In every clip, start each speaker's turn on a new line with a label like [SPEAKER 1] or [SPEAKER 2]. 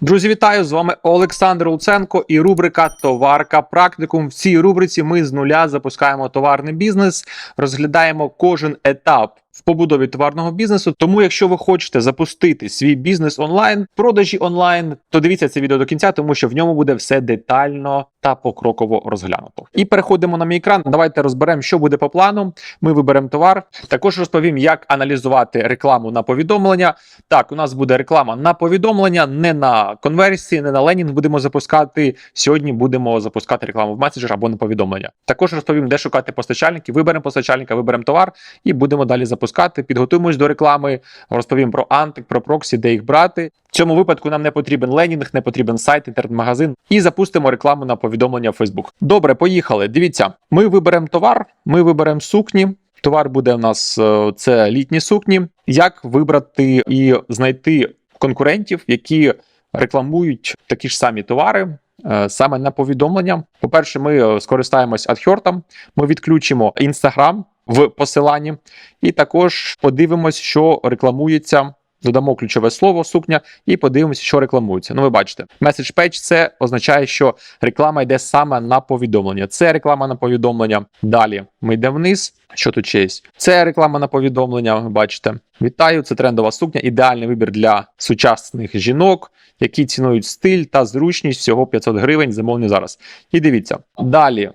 [SPEAKER 1] Друзі, вітаю! З вами Олександр Луценко і рубрика Товарка Практикум. В цій рубриці ми з нуля запускаємо товарний бізнес, розглядаємо кожен етап в побудові товарного бізнесу. Тому, якщо ви хочете запустити свій бізнес онлайн, продажі онлайн, то дивіться це відео до кінця, тому що в ньому буде все детально та покроково розглянуто. І переходимо на мій екран. Давайте розберемо, що буде по плану. Ми виберемо товар. Також розповім, як аналізувати рекламу на повідомлення. Так, у нас буде реклама на повідомлення, не на конверсії, не на ленінг будемо запускати. Сьогодні будемо запускати рекламу в меседжер або на повідомлення. Також розповім, де шукати постачальників. Виберемо постачальника, виберемо товар і будемо далі запускати. Підготуємось до реклами. Розповім про антик, про проксі, де їх брати. В цьому випадку нам не потрібен ленінг, не потрібен сайт, інтернет-магазин. І запустимо рекламу на повідомлення в Facebook. Добре, поїхали. Дивіться, ми виберемо товар, ми виберемо сукні. Товар буде у нас е, це літні сукні. Як вибрати і знайти конкурентів, які рекламують такі ж самі товари. е, Саме на повідомлення. По-перше, ми е, скористаємось адхьортом, ми відключимо Instagram в посиланні, і також подивимось, що рекламується. Додамо ключове слово сукня і подивимося, що рекламується. Ну, ви бачите, Message Page – це означає, що реклама йде саме на повідомлення. Це реклама на повідомлення. Далі ми йдемо вниз. Що тут є? Це реклама на повідомлення. Ви бачите. Вітаю! Це трендова сукня. Ідеальний вибір для сучасних жінок, які цінують стиль та зручність всього 500 гривень. Замовлення зараз. І дивіться. Далі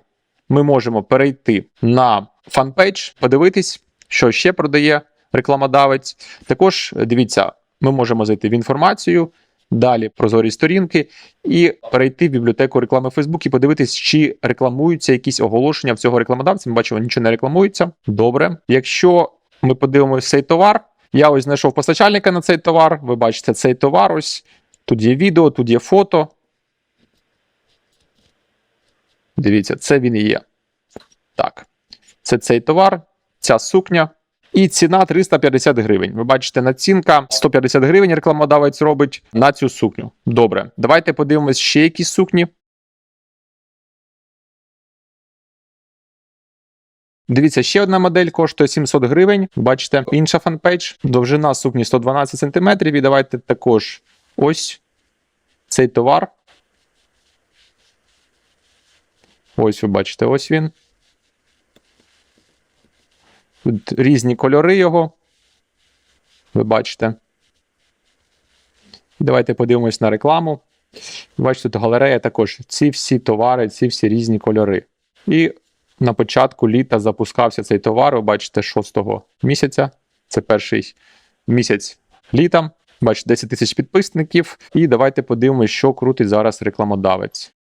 [SPEAKER 1] ми можемо перейти на фанпейдж, подивитись, що ще продає рекламодавець. Також е, дивіться, ми можемо зайти в інформацію. Далі прозорі сторінки і перейти в бібліотеку реклами Facebook і подивитись, чи рекламуються якісь оголошення в цього рекламодавця. Ми бачимо, нічого не рекламується. Добре. Якщо ми подивимося цей товар, я ось знайшов постачальника на цей товар. Ви бачите цей товар. Ось тут є відео, тут є фото. Дивіться, це він і є. Так, це цей товар, ця сукня. І ціна 350 гривень. Ви бачите, націнка 150 гривень рекламодавець робить на цю сукню. Добре, давайте подивимось ще якісь сукні. Дивіться, ще одна модель коштує 700 гривень. Бачите, інша фанпейдж. Довжина сукні 112 см. І давайте також ось цей товар. Ось ви бачите, ось він. Різні кольори його. Ви бачите. Давайте подивимось на рекламу. Бачите, тут галерея також. Ці всі товари, ці всі різні кольори. І на початку літа запускався цей товар. Ви бачите, 6 місяця. Це перший місяць літа. Бачите, 10 тисяч підписників. І давайте подивимось, що крутить зараз рекламодавець.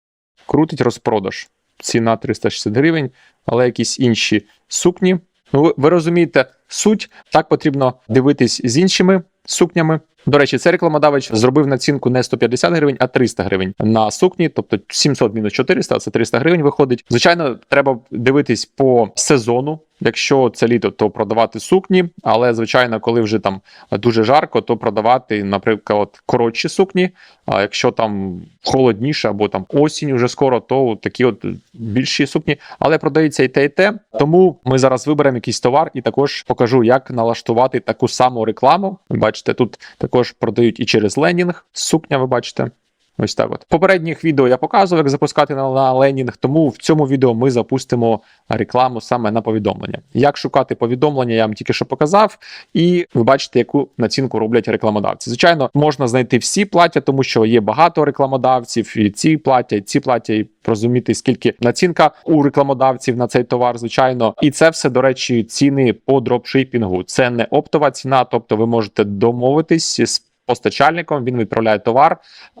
[SPEAKER 1] Крутить розпродаж. Ціна 360 гривень, але якісь інші сукні. Ну, ви, розумієте суть, так потрібно дивитись з іншими сукнями. До речі, цей рекламодавець зробив націнку не 150 гривень, а 300 гривень на сукні, тобто 700 мінус 400, це 300 гривень виходить. Звичайно, треба дивитись по сезону. Якщо це літо, то продавати сукні, але звичайно, коли вже там дуже жарко, то продавати, наприклад, коротші сукні. А якщо там холодніше або там осінь вже скоро, то такі от більші сукні, але продається і те, і те. Тому ми зараз виберемо якийсь товар і також покажу, як налаштувати таку саму рекламу. Бачите, тут також продають і через ленінг. Сукня, ви бачите. Ось так от. Попередніх відео я показував, як запускати на, ленінг, тому в цьому відео ми запустимо рекламу саме на повідомлення. Як шукати повідомлення, я вам тільки що показав, і ви бачите, яку націнку роблять рекламодавці. Звичайно, можна знайти всі плаття, тому що є багато рекламодавців, і ці плаття, і ці плаття, і розуміти, скільки націнка у рекламодавців на цей товар, звичайно. І це все, до речі, ціни по дропшипінгу. Це не оптова ціна, тобто ви можете домовитись з постачальником, він відправляє товар,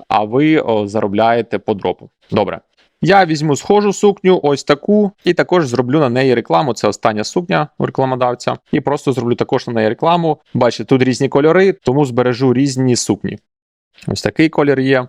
[SPEAKER 1] а ви заробляєте по дропу. Добре. Я візьму схожу сукню, ось таку, і також зроблю на неї рекламу. Це остання сукня у рекламодавця. І просто зроблю також на неї рекламу. Бачите, тут різні кольори, тому збережу різні сукні. Ось такий колір є.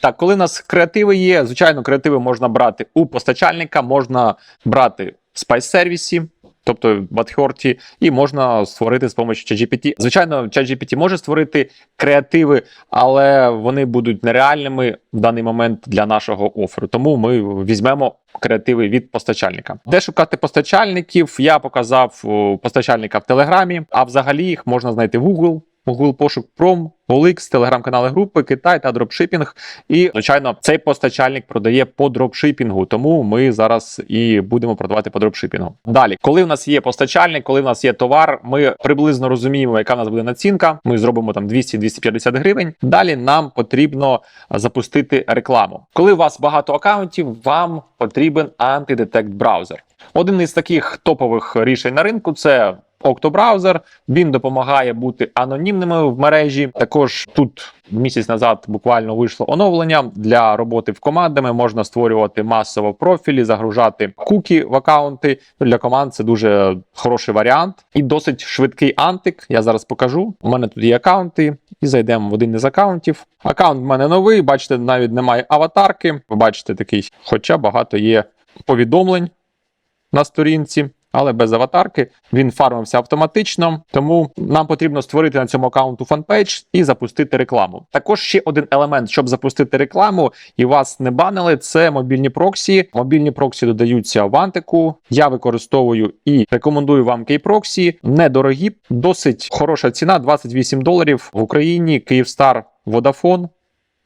[SPEAKER 1] Так, коли у нас креативи є, звичайно, креативи можна брати у постачальника, можна брати в спайс-сервісі, тобто Батхерті, і можна створити з допомогою ChatGPT. Звичайно, ChatGPT може створити креативи, але вони будуть нереальними в даний момент для нашого оферу. Тому ми візьмемо креативи від постачальника. Де шукати постачальників? Я показав постачальника в Телеграмі, а взагалі їх можна знайти в Google. Google пошук Пром, OLX, телеграм-канали групи, Китай та дропшипінг. І, звичайно, цей постачальник продає по дропшипінгу, тому ми зараз і будемо продавати по дропшипінгу. Далі, коли в нас є постачальник, коли в нас є товар, ми приблизно розуміємо, яка в нас буде націнка. Ми зробимо там 200-250 гривень. Далі нам потрібно запустити рекламу. Коли у вас багато акаунтів, вам потрібен антидетект браузер. Один із таких топових рішень на ринку це Octo-браузер. Він допомагає бути анонімними в мережі. Також тут місяць назад буквально вийшло оновлення для роботи в командами. Можна створювати масово профілі, загружати куки в акаунти. Для команд це дуже хороший варіант і досить швидкий антик. Я зараз покажу. У мене тут є акаунти, і зайдемо в один із акаунтів. Акаунт в мене новий. Бачите, навіть немає аватарки. Ви бачите такий, хоча багато є повідомлень на сторінці. Але без аватарки він фармився автоматично, тому нам потрібно створити на цьому аккаунту фанпейдж і запустити рекламу. Також ще один елемент, щоб запустити рекламу і вас не банили, це мобільні проксі. Мобільні проксі додаються в антику. Я використовую і рекомендую вам кейпроксі. Недорогі, досить хороша ціна 28 доларів в Україні. Київстар Vodafone.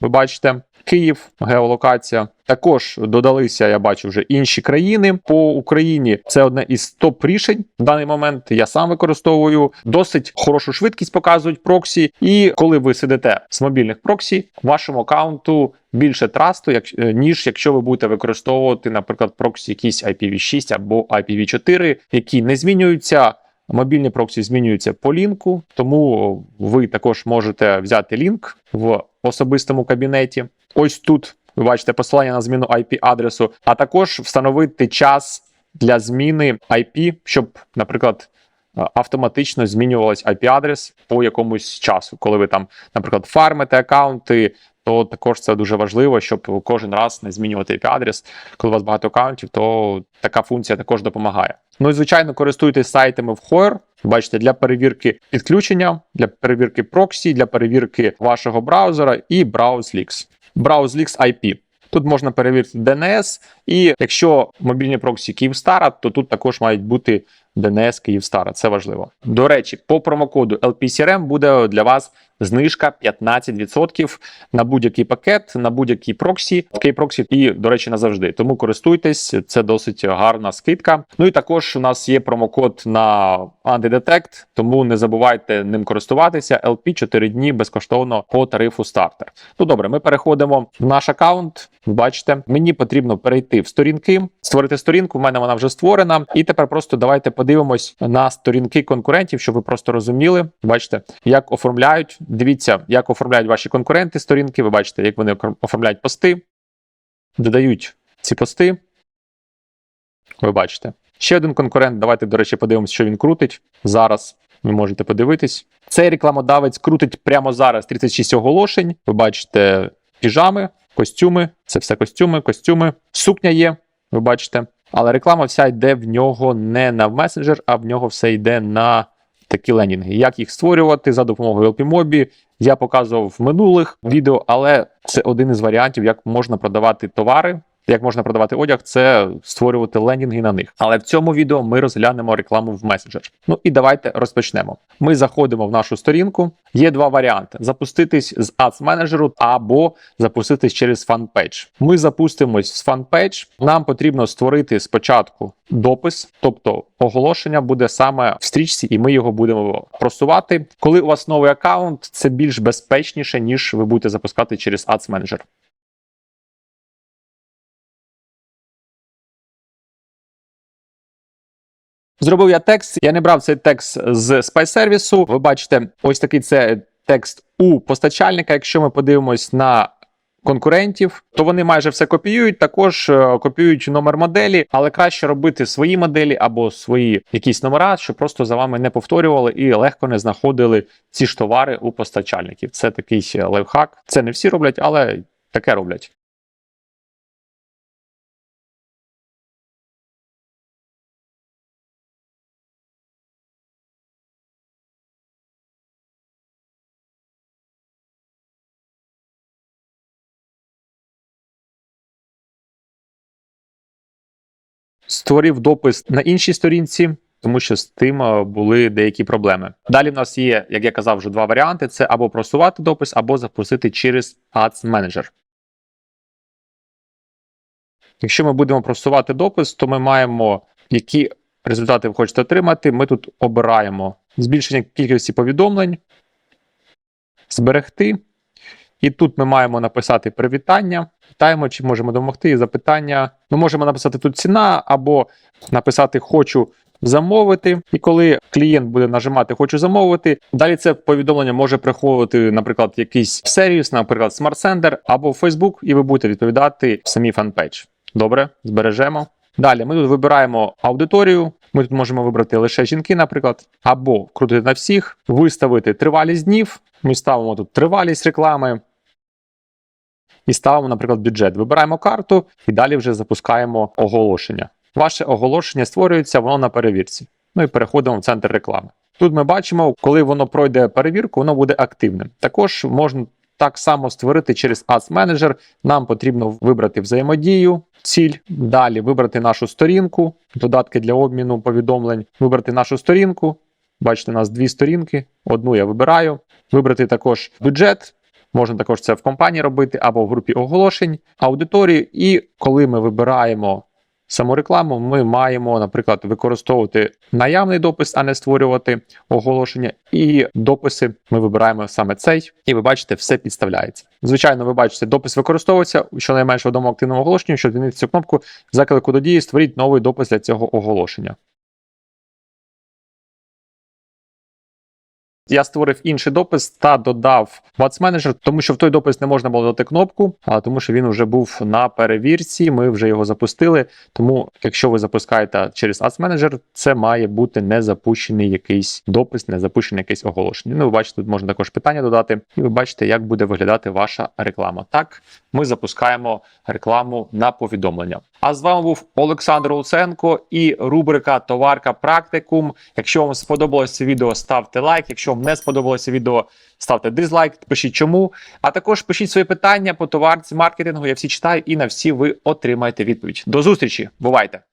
[SPEAKER 1] Ви бачите, Київ, геолокація. Також додалися, я бачу, вже інші країни по Україні. Це одне із топ рішень в даний момент. Я сам використовую досить хорошу швидкість, показують проксі. І коли ви сидите з мобільних проксі, вашому аккаунту більше трасту, як, е, ніж якщо ви будете використовувати, наприклад, проксі якісь IPv6 або IPv4, які не змінюються. Мобільні проксі змінюються по лінку, тому ви також можете взяти лінк в особистому кабінеті. Ось тут ви бачите посилання на зміну IP-адресу, а також встановити час для зміни IP, щоб, наприклад, автоматично змінювалась IP-адрес по якомусь часу. Коли ви там, наприклад, фармите аккаунти, то також це дуже важливо, щоб кожен раз не змінювати IP-адрес. Коли у вас багато аккаунтів, то така функція також допомагає. Ну і звичайно, користуйтесь сайтами в Hoyer. Бачите, для перевірки підключення, для перевірки проксі, для перевірки вашого браузера і BrowseLeaks. BrowseLeaks IP. Тут можна перевірити DNS, і якщо мобільні проксі Київстара, то тут також мають бути DNS Київстара. Це важливо. До речі, по промокоду LPCRM буде для вас знижка 15% на будь-який пакет, на будь-який проксі, Keyproxy і, до речі, назавжди. Тому користуйтесь, це досить гарна скидка. Ну і також у нас є промокод на Antidetect, тому не забувайте ним користуватися. LP 4 дні безкоштовно по тарифу стартер. Ну добре, ми переходимо в наш аккаунт. Бачите, мені потрібно перейти в сторінки, створити сторінку. в мене вона вже створена. І тепер просто давайте подивимось на сторінки конкурентів, щоб ви просто розуміли. Бачите, як оформляють. Дивіться, як оформляють ваші конкуренти сторінки. Ви бачите, як вони оформляють пости, додають ці пости. Ви бачите. Ще один конкурент. Давайте, до речі, подивимося, що він крутить. Зараз ви можете подивитись. Цей рекламодавець крутить прямо зараз 36 оголошень. Ви бачите піжами, костюми. Це все костюми, костюми. Сукня є, ви бачите. Але реклама вся йде в нього не на месенджер, а в нього все йде на такі ленінги. Як їх створювати за допомогою LPMOBI, я показував в минулих відео, але це один із варіантів, як можна продавати товари. Як можна продавати одяг, це створювати ленінги на них. Але в цьому відео ми розглянемо рекламу в месенджер. Ну і давайте розпочнемо. Ми заходимо в нашу сторінку. Є два варіанти: запуститись з Ads менеджеру або запуститись через FanPage. Ми запустимось з FanPage. Нам потрібно створити спочатку допис, тобто оголошення буде саме в стрічці, і ми його будемо просувати. Коли у вас новий аккаунт, це більш безпечніше, ніж ви будете запускати через Ads менеджер. Зробив я текст. Я не брав цей текст з спай-сервісу. Ви бачите, ось такий це текст у постачальника. Якщо ми подивимось на конкурентів, то вони майже все копіюють. Також е, копіюють номер моделі, але краще робити свої моделі або свої якісь номера, щоб просто за вами не повторювали і легко не знаходили ці ж товари у постачальників. Це такий лайфхак. Це не всі роблять, але таке роблять. Створив допис на іншій сторінці. тому що з тим були деякі проблеми. Далі в нас є, як я казав, вже два варіанти: це або просувати допис, або запустити через Ads Manager. Якщо ми будемо просувати допис, то ми маємо які результати ви хочете отримати. Ми тут обираємо збільшення кількості повідомлень, зберегти. І тут ми маємо написати привітання. Питаємо, чи можемо допомогти. Запитання. Ми можемо написати тут ціна, або написати Хочу замовити. І коли клієнт буде нажимати Хочу замовити, далі це повідомлення може приходити, наприклад, якийсь сервіс, наприклад, Sender або Facebook, і ви будете відповідати в самій фанпейдж. Добре, збережемо. Далі ми тут вибираємо аудиторію. Ми тут можемо вибрати лише жінки, наприклад, або вкрутити на всіх, виставити тривалість днів. Ми ставимо тут тривалість реклами. І ставимо, наприклад, бюджет. Вибираємо карту і далі вже запускаємо оголошення. Ваше оголошення створюється, воно на перевірці. Ну і переходимо в центр реклами. Тут ми бачимо, коли воно пройде перевірку, воно буде активним. Також можна так само створити через Ads Manager. Нам потрібно вибрати взаємодію, ціль, далі вибрати нашу сторінку, додатки для обміну повідомлень, вибрати нашу сторінку. Бачите, у нас дві сторінки. Одну я вибираю. Вибрати також бюджет. Можна також це в компанії робити або в групі оголошень, аудиторію. І коли ми вибираємо саму рекламу, ми маємо, наприклад, використовувати наявний допис, а не створювати оголошення. І дописи ми вибираємо саме цей, і ви бачите, все підставляється. Звичайно, ви бачите, допис використовується щонайменше в одному активному оголошенні. Щоб змінити цю кнопку заклику до дії, створіть новий допис для цього оголошення. Я створив інший допис та додав в Manager, тому що в той допис не можна було додати кнопку, а тому що він вже був на перевірці. Ми вже його запустили. Тому, якщо ви запускаєте через Ads Manager, це має бути не запущений якийсь допис, не запущене якесь оголошення. Ну, ви бачите, тут можна також питання додати, і ви бачите, як буде виглядати ваша реклама. Так, ми запускаємо рекламу на повідомлення. А з вами був Олександр Луценко і рубрика Товарка Практикум. Якщо вам сподобалося це відео, ставте лайк. Якщо вам не сподобалося відео, ставте дизлайк, пишіть чому. А також пишіть свої питання по товарці маркетингу. Я всі читаю і на всі ви отримаєте відповідь. До зустрічі, бувайте!